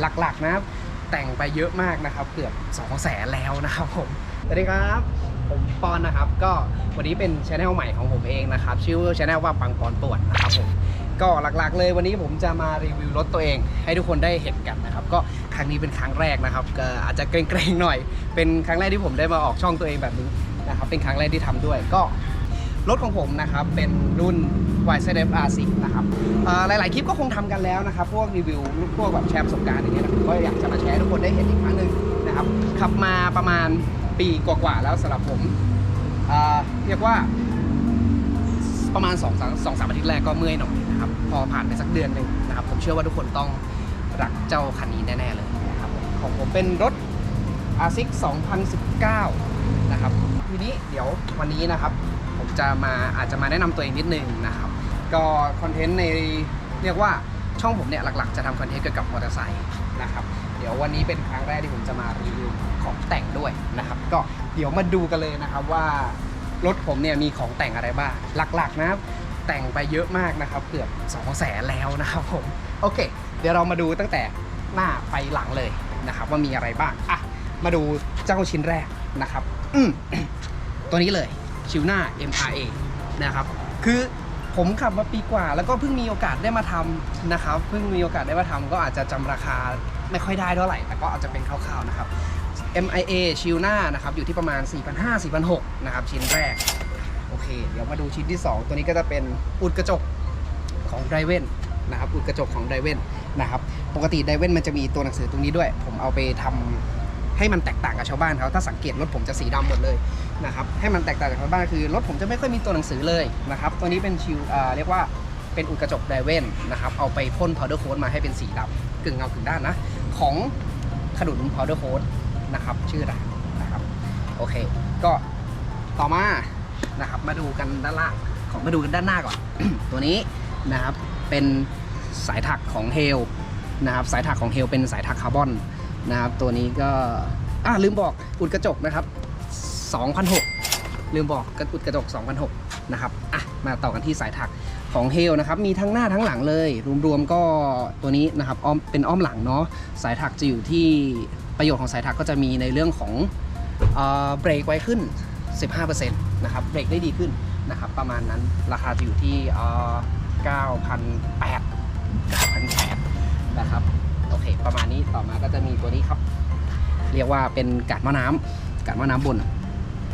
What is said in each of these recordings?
หลักๆนะครับ แต่งไปเยอะมากนะครับ เกือบ2แสนแล้วนะครับผมสวัสดีครับผมปอนนะครับ ก็วันนี้เป็นช anel ใหม่ของผมเองนะครับ ชื่อช anel ว่าปังปอนปวนนะครับผมก็หลักๆ เลยวันนี้ผมจะมารีวิวรถตัวเอง ให้ทุกคนได้เห็นกันนะครับ ก็ครั้งนี้เป็นครั้งแรกนะครับก็อาจจะเกรงๆหน่อย เป็นครั้งแรกที่ผมได้มาออกช่องตัวเองแบบนี้นะครับเป็นครั้งแรกที่ทำด้วยก็ รถของผมนะครับเป็นรุ่น YZF R10 นะครับหลาย ๆ คลิปก็คงทำกันแล้วนะครับ พวกรีวิวพวกแบบแชร์ประสบการณ์อย่างเงี้ยนะก็อยากจะมาแชร์ให้ทุกคนได้เห็นอีกครั้งหนึ่งนะครับขับมาประมาณปีกว่าๆแล้วสำหรับผมเรียกว่าประมาณ2อสาองสามอาทิตย์แรกก็เมื่อยหน่อยนะครับพอผ่านไปสักเดือนหนึ่งนะครับผมเชื่อว่าทุกคนต้องรักเจ้าคันนี้แน่ ๆ เลยนะครับของผมเป็นรถ R6 2019 นะครับทีนี้เดี๋ยววันนี้นะครับ ผมจะมาอาจจะมาแนะนำตัวเองนิดนึงนะครับ ก็คอนเทนต์ในเรียกว่าช่องผมเนี่ยหลักๆ จะทำคอนเทนต์เกี่ยวกับมอเตอร์ไซค์นะครับเดี๋ยววันนี้เป็นครั้งแรกที่ผมจะมารีวิวของแต่งด้วยนะครับ ก็เดี๋ยวมาดูกันเลยนะครับว่ารถผมเนี่ยมีของแต่งอะไรบ้างหลักๆนะครับแต่งไปเยอะมากนะครับเกือบ2 0 0แสนแล้วนะครับผมโอเค เดี๋ยวเรามาดูตั้งแต่หน้าไปหลังเลยนะครับว่ามีอะไรบ้างอะมาดูเจ้าชิ้นแรกนะครับอืมตัวนี้เลย ชิวหน้า MRA นะครับคือผมขับมาปีกว่า แล้วก็เพิ่งมีโอกาสได้มาทำนะครับเพิ่งมีโอกาสได้มาทำก็อาจจะจำราคาไม่ค่อยได้เท่าไหร่ แต่ก็อาจจะเป็นคร่าวๆนะครับ MIA ชิวหน้านะครับอยู่ที่ประมาณ 4,500 4,600นะครับชิ้นแรกโอเค เดี๋ยวมาดูชิ้นที่ 2 ตัวนี้ก็จะเป็นอุดกระจกของไดเวนนะครับอุดกระจกของไดเวนนะครับปกติไดเวนมันจะมีตัวหนังสือตรงนี้ด้วย ผมเอาไปทำ ให้มันแตกต่างกับชาวบ้านเขาถ้าสังเกตรถผมจะสีดำหมดเลยนะครับให้มันแตกต่างจากชาวบ้านคือรถผมจะไม่ค่อยมีตัวหนังสือเลยนะครับตัวนี้เป็นชิวเรียกว่าเป็นอุดกระจกไดเว่นนะครับเอาไปพ่นพาวเดอร์โค้ดมาให้เป็นสีดำกึ่งเงากึ่งด้านนะของขนุนพาวเดอร์โค้ดนะครับชื่อร้านนะครับโอเค ก็ต่อมานะครับมาดูกันด้านล่างของมาดูกันด้านหน้าก่อน ตัวนี้นะครับเป็นสายถักของเฮลนะครับสายถักของเฮลเป็นสายถักคาร์บอน นะครับ ตัวนี้ก็อ่าลืมบอกอุดกระจกนะครับ2,006ลืมบอกกระอุดกระจก2,006นะครับอะมาต่อกันที่สายถักของเฮลนะครับ มีทั้งหน้าทั้งหลังเลย รวมๆก็ตัวนี้นะครับอ้อมเป็นอ้อมหลังเนาะสายถักจะอยู่ที่ประโยชน์ของสายถักก็จะมีในเรื่องของเบรกไวขึ้น 15%นะครับเบรกได้ดีขึ้นนะครับ ประมาณนั้นราคาจะอยู่ที่เอ่อ9,800 9,800นะครับ โอเค ประมาณนี้ต่อมาก็จะมีตัวนี้ครับ เรียกว่าเป็นกาดมะน้ำกาดมะน้ำบน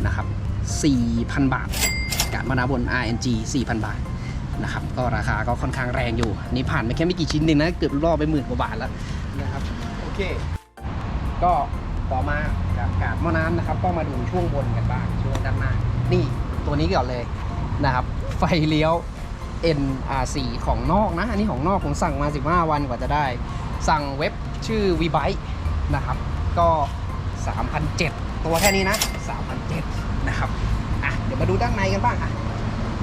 นะครับ4,000 บาท กาดมะน้ำบน RNG 4,000 บาทนะครับก็ราคาก็ค่อนข้างแรงอยู่นี่ผ่านไปแค่ไม่กี่ชิ้นเองนะเกือบรอบไปหมื่นกว่าบาทแล้วนะครับโอเค ก็ต่อมาจากกาดมะน้ำนะครับ ก็มาดูช่วงบนกันบ้างช่วงด้านหน้านี่ตัวนี้ก่อนเลยนะครับ ไฟเลี้ยว NRC ของนอกนะ อันนี้ของนอกผมสั่งมา 15 วันกว่าจะได้ สั่งเว็บชื่อ v b i นะครับ ก็ 3,007 ตัวแค่นี้นะ 3,007 นะครับอะเดี๋ยวมาดูด้านในกันบ้างอะ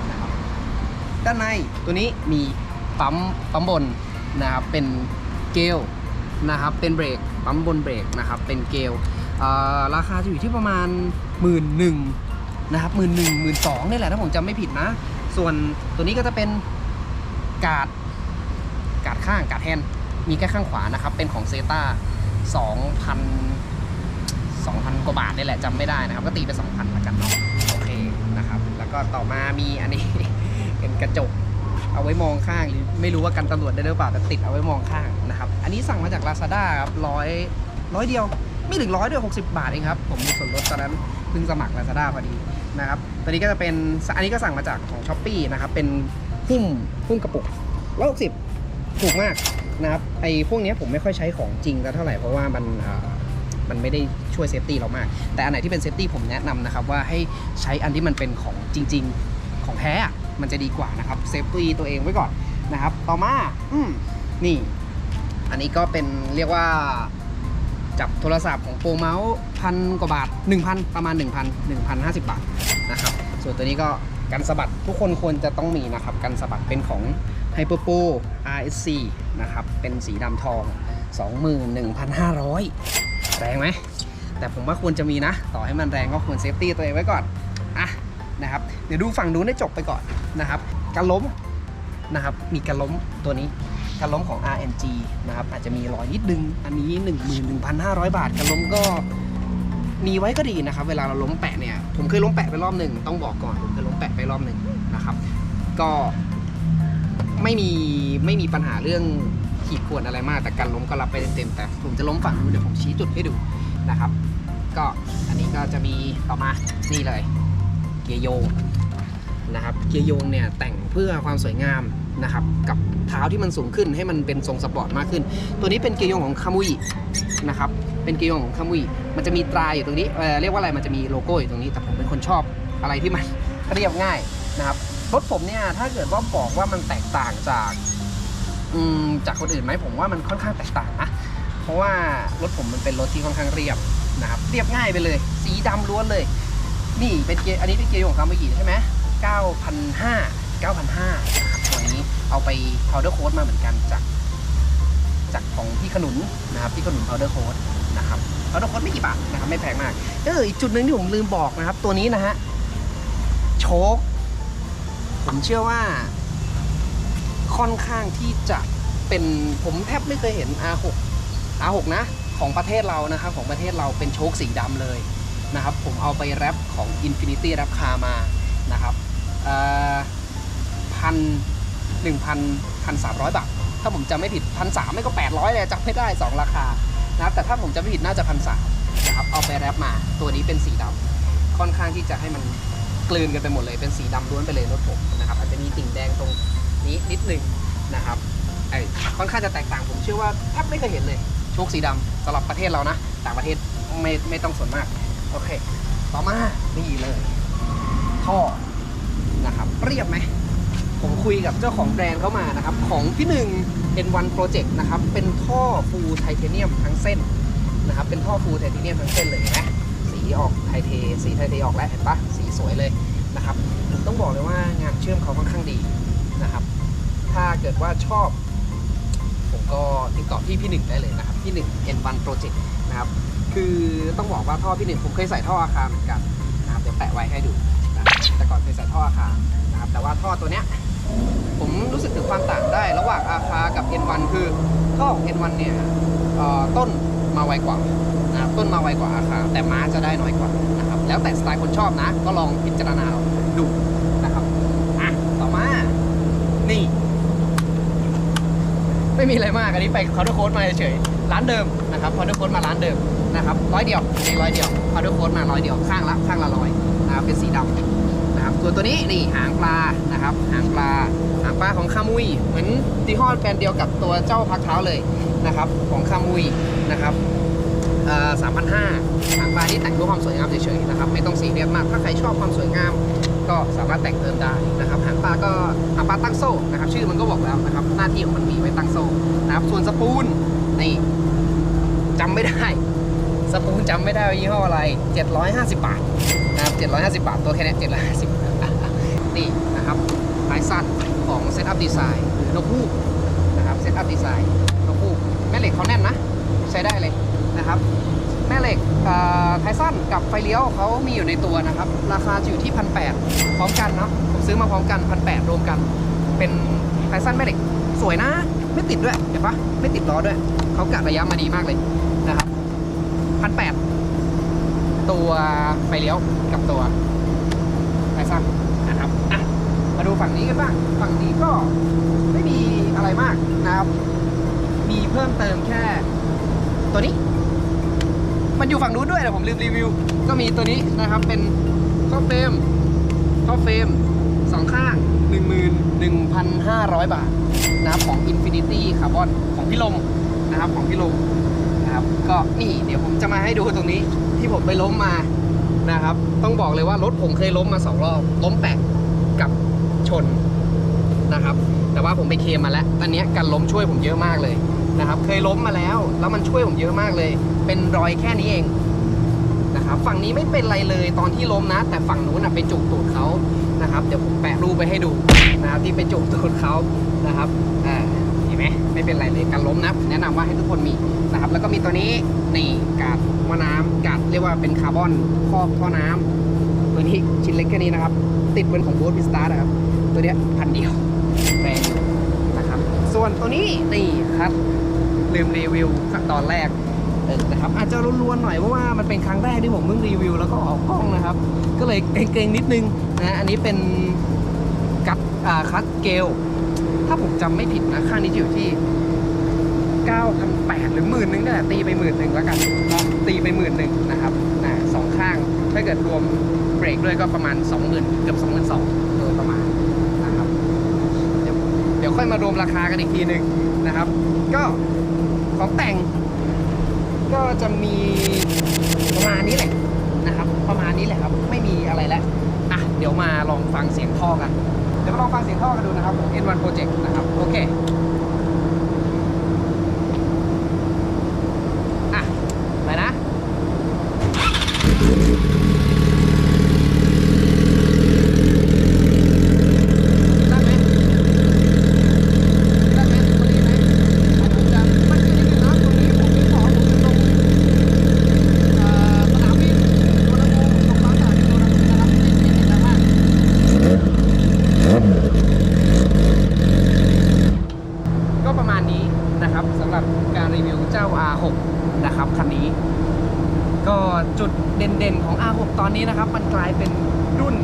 นะครับด้านในตัวนี้มีปั๊มปั๊มบนนะครับ เป็นเกลนะครับ เป็นเบรกปั๊มบนเบรกนะครับ เป็นเกลอ่าราคาจะอยู่ที่ประมาณหมื่นหนึ่งนะครับหมื่นหนึ่งหมื่นสองนี่แหละถ้าผมจำไม่ผิดนะ ส่วนตัวนี้ก็จะเป็นกาดกาดข้างกาดแฮน มีแค่ข้างขวานะครับ เป็นของเซตา2,000 2,000 กว่าบาทนี่แหละจำไม่ได้นะครับ ก็ตีไป 2,000ละกันเนาะโอเคนะครับ แล้วก็ต่อมามีอันนี้ เป็นกระจกเอาไว้มองข้างหรือไม่รู้ว่ากันตำรวจได้หรือเปล่าแต่ติดเอาไว้มองข้างนะครับ อันนี้สั่งมาจาก Lazada ครับร้อยร้อยเดียว ไม่ถึงร้อยด้วย60 บาทเองครับ ผมมีส่วนลดตอนนั้นเพิ่งสมัคร Lazada พอดีนะครับตัวนี้ก็จะเป็นอันนี้ก็สั่งมาจากของ s h อ p e e นะครับเป็นหุ้มหุ้มกระปุกร้อยหกสิบถูกมาก นะครับไอ้พวกนี้ผมไม่ค่อยใช้ของจริงแล้วเท่าไหร่เพราะว่ามันมันไม่ได้ช่วยเซฟตี้เรามาก แต่อันไหนที่เป็นเซฟตี้ผมแนะนำนะครับว่าให้ใช้อันที่มันเป็นของจริง ๆของแท้มันจะดีกว่านะครับเซฟตี้ตัวเองไว้ก่อนนะครับ ต่อมาอืมนี่ อันนี้ก็เป็นเรียกว่าจับโทรศัพท์ของโปรเมาส์พันกว่าบาท 1,000 ประมาณ 1,000 1,050 บาทนะครับ ส่วนตัวนี้ก็กันสะบัดทุกคนควรจะต้องมีนะครับกันสะบัดเป็นของ Hyperpo RSC นะครับ เป็นสีดำทอง 21,500 แรงไหม แต่ผมว่าควรจะมีนะ ต่อให้มันแรงก็ควรเซฟตี้ตัวเองไว้ก่อน อะ นะครับ เดี๋ยวดูฝั่งนู้นให้จบไปก่อนนะครับกันล้มนะครับ มีกันล้มตัวนี้การล้มของ RNG นะครับ อาจจะมีรอยนิดนึง อันนี้ 11,500 บาทการล้มก็มีไว้ก็ดีนะครับ เวลาเราล้มแปะเนี่ย ผมเคยล้มแปะไปรอบหนึ่งต้องบอกก่อน ผมเคยล้มแปะไปรอบหนึ่งนะครับ ก็ ไม่มีไม่มีปัญหาเรื่องขีดข่วนอะไรมากแต่การล้มก็รับไปเต็มๆแต่ผมจะล้มฝั่งนู้นเดี๋ยวผมชี้จุดให้ดูนะครับ ก็อันนี้ก็จะมีต่อมานี่เลยเกียร์โยงนะครับเกียร์โยงเนี่ยแต่งเพื่อความสวยงามนะครับกับเท้าที่มันสูงขึ้นให้มันเป็นทรงสปอร์ตมากขึ้น ตัวนี้เป็นเกียร์โยงของคามุยนะครับเป็นเกียร์โยงของคามุยมันจะมีตราอยู่ตรงนี้เออเรียกว่าอะไรมันจะมีโลโก้อยู่ตรงนี้แต่ผมเป็นคนชอบอะไรที่มันเรียบง่ายนะครับ รถผมเนี่ยถ้าเกิดว่าบอกว่ามันแตกต่างจากจากคนอื่นไหมผมว่ามันค่อนข้างแตกต่างนะเพราะว่ารถผมมันเป็นรถที่ค่อนข้างเรียบนะครับเรียบง่ายไปเลย สีดำล้วนเลย นี่เป็นเกียร์อันนี้เป็นเกียร์ของคาเมื่อกี้ใช่ไหม9,500 9,500นะครับตัวนี้เอาไป powder coat มาเหมือนกันจากจากของพี่ขนุนนะครับพี่ขนุน powder coat นะครับ powder coat ไม่กี่บาทนะครับไม่แพงมากเอออีกจุดหนึ่งที่ผมลืมบอกนะครับ ตัวนี้นะฮะโชค ผมเชื่อว่า ค่อนข้างที่จะเป็นผมแทบไม่เคยเห็น R6 R6 นะ ของประเทศเรานะครับ ของประเทศเราเป็นโชคสีดำเลยนะครับ ผมเอาไปแรปของ Infinity Rap Car มานะครับพันหนึ่งพันพันสามร้อยบาท ถ้าผมจำไม่ผิดพันสามไม่ก็แปดร้อยเลยจำไม่ได้2ราคานะครับแต่ถ้าผมจำไม่ผิดน่าจะพันสามนะครับเอาไปแรปมาตัวนี้เป็นสีดำค่อนข้างที่จะให้มัน กลืนกันไปหมดเลยเป็นสีดำล้วนไปเลยรถผมนะครับอาจจะมีติ่งแดงตรงนี้นิดหนึ่งนะครับไอ้ค่อนข้างจะแตกต่างผมเชื่อว่าแทบไม่เคยเห็นเลยโชคสีดำสำหรับประเทศเรานะ ต่างประเทศไม่ไม่ต้องสนมากโอเค ต่อมานี่เลยท่อนะครับเรียบไหมผมคุยกับเจ้าของแบรนด์เขามานะครับ ของพี่หนึ่ง N1 Project นะครับ เป็นท่อฟูไทเทเนียมทั้งเส้นนะครับ เป็นท่อฟูไทเทเนียมทั้งเส้นเลยนไหมสี ออกไทเท สีไทเทออกแล้วเห็นปะสีสวยเลยนะครับผมต้องบอกเลยว่างานเชื่อมเขาค่อนข้างดีนะครับ ถ้าเกิดว่าชอบ ผมก็ติดต่อที่พี่หนึ่งได้เลยนะครับ พี่หนึ่ง N1 Project นะครับคือต้องบอกว่าท่อพี่หนึ่งผมเคยใส่ท่ออาคารเหมือนกันนะครับเดี๋ยวแปะไว้ให้ดูนะแต่ก่อนเคยใส่ท่ออาคารนะครับแต่ว่าท่อตัวเนี้ยผมรู้สึกถึงความต่างได้ ระหว่างอาคากับ N1 คือท่อของ N1 เนี่ยต้น มาไวกว่านะครับต้นมาไวกว่าอาคาแต่ม้าจะได้น้อยกว่านะครับแล้วแต่สไตล์คนชอบนะ ก็ลองพิจารณาดูนะครับอะต่อมานี่ ไม่มีอะไรมากอันนี้ไปคอร์ดโค้ดมาเฉยร้านเดิมนะครับคอร์ดโค้ดมาร้านเดิมนะครับร้อยเดียวในร้อยเดียวคอร์ดโค้ดมาร้อยเดียวข้างละข้างละร้อยนะครับเป็นสีดำ ส่วนตัวนี้นี่หางปลานะครับ หางปลา หางปลาของคามุย เหมือนยี่ห้อแบรนด์เดียวกับตัวเจ้าพักเท้าเลยนะครับของคามุยนะครับสามพันห้าหางปลาที่แต่งเพื่อความสวยงามเฉยๆนะครับไม่ต้องสีเรียบมาก ถ้าใครชอบความสวยงามก็สามารถแต่งเติมได้นะครับหางปลาก็หางปลาตั้งโซ่นะครับชื่อมันก็บอกแล้วนะครับหน้าที่ของมันมีไว้ตั้งโซ่นะครับส่วนสปูนนี่จำไม่ได้สปูนจำไม่ได้ว่ายี่ห้ออะไร 750 บาทนะครับ750 บาท ตัวแค่เนี้ย750 นี่นะครับลายสั้นของ Setup Design หรือนกฮูกนะครับ Setup Design นกฮูกแม่เหล็กเขาแน่นนะ ใช้ได้เลยนะครับแม่เหล็กเอ่อไทสั้นกับไฟเลี้ยวเขามีอยู่ในตัวนะครับ ราคาจะอยู่ที่พันแพร้อมกันเนาะผมซื้อมาพร้อมกันพันแปรวมกัน เป็นไทสั้นแม่เหล็กสวยนะ ไม่ติดด้วยเห็นปะไม่ติดล้อด้วยเขากะระยะมาดีมากเลยนะครับพันแปตัวไฟเลี้ยวกับตัวไทสั้นนะครับอะมา ดูฝั่งนี้กันบ้าง ฝั่งนี้ก็ไม่มีอะไรมากนะครับ มีเพิ่มเติมแค่ ตัวนี้ มันอยู่ฝั่งนู้นด้วยแต่ผมลืมรีวิว ก็มีตัวนี้นะครับ เป็นท่อเฟรมท่อเฟรมสองข้าง 11,500 บาทนะครับของ Infinity Carbon ของพี่ลมนะครับของพี่ลมนะครับ ก็นี่เดี๋ยวผมจะมาให้ดูตรงนี้ที่ผมไปล้มมานะครับ ต้องบอกเลยว่ารถผมเคยล้มมาสองรอบ ล้มแปะกับ ชนนะครับ แต่ว่าผมไปเคลมมาแล้วอันนี้การล้มช่วยผมเยอะมากเลยนะครับ เคยล้มมาแล้ว แล้วมันช่วยผมเยอะมากเลย เป็นรอยแค่นี้เองนะครับฝั่งนี้ไม่เป็นไรเลยตอนที่ล้มนะ แต่ฝั่งนู้นนะไปจุกตูดเขานะครับ เดี๋ยวผมแปะรูปไปให้ดูนะครับที่ไปจุกตูดเขานะครับอ่าเห็นไหมไม่เป็นไรเลยการล้มนะแนะนำว่าให้ทุกคนมีนะครับ แล้วก็มีตัวนี้นี่กาดว่าน้ำกาดเรียกว่าเป็นคาร์บอนครอบท่อน้ำตัวนี้ชิ้นเล็กแค่นี้นะครับ ติดเป็นของโบ๊ทพิสตาร์นะครับ ตัวเนี้ยพันเดียวแพงนะครับ ส่วนตัวนี้นี่ครับลืมรีวิวตอนแรกเออนะครับอาจจะรวนๆหน่อยเพราะว่ามันเป็นครั้งแรกที่ผมเพิ่งรีวิวแล้วก็ออกกล้องนะครับ ก็เลยเกรงๆนิดนึงนะอันนี้เป็นกัดอ่าคัดเกลถ้าผมจำไม่ผิดนะค่านี้อยู่ที่9,800หรือหมื่นหนึ่งนี่แหละตีไปหมื่นหนึ่งแล้วกันตีไปหมื่นหนึ่งนะครับนะสองข้างถ้าเกิดรวมเบรกด้วยก็ประมาณ 20,000เกือบ22,000โดยประมาณนะครับ เดี๋ยวเดี๋ยว ค่อยมารวมราคากันอีกทีหนึ่งนะครับ ก็ของแต่งก็จะมีประมาณนี้แหละนะครับ ประมาณนี้แหละครับ ไม่มีอะไรแล้วอะเดี๋ยวมาลองฟังเสียงท่อกัน เดี๋ยวมาลองฟังเสียงท่อกันดูนะครับของ N1 Project นะครับ โอเค อะ ไปนะ ได้ไหมได้ไหมตรงนี้ไหมผมจะมันจะนิดนึงนะตรงนี้ผมไม่ขอผมจะลงเอ่อสนามบินโดนภูมิลงบางจากโดนภูมินะครับไม่ไม่ติดแล้วมากก็ประมาณนี้นะครับสำหรับการรีวิวเจ้า R6 นะครับคันนี้ ก็จุดเด่นๆของ R6 ตอ นี้นะครับมันกลายเป็นรุ่น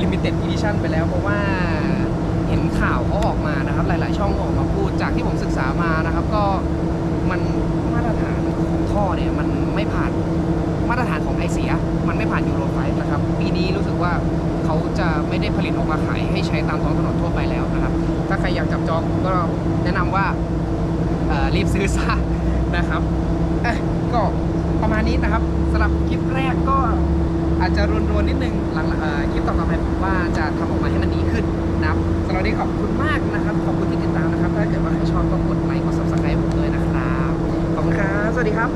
Limited Edition ไปแล้ว เพราะว่าเห็นข่าวเขาออกมานะครับ หลาย ๆ ช่องออกมาพูดจากที่ผมศึกษามานะครับ ก็มันมาตรฐานของท่อเนี่ยมันไม่ผ่านมาตรฐานของไอเสีย มันไม่ผ่านยูโรไฟนะครับ ปีนี้รู้สึกว่าเขาจะไม่ได้ผลิตออกมาขายให้ใช้ตามท้องถนนทั่วไปแล้วนะครับ ถ้าใครอยากจับจองก็แนะนำว่ารีบซื้อซะนะครับก็ประมาณนี้นะครับสำหรับคลิปแรกก็ อาจจะรวนๆนิดนึงหลังเอ่อคลิปต่อๆไปผมว่าจะทำออกมาให้มันดีขึ้นนะครับสำหรับนี้ขอบคุณมากนะครับ ขอบคุณที่ติดตามนะครับ ถ้าเกิดว่าใครชอบก็กดไลค์กดซับสไคร b ์ผมด้วยนะครับ ขอบคุณครับ สวัสดีครับ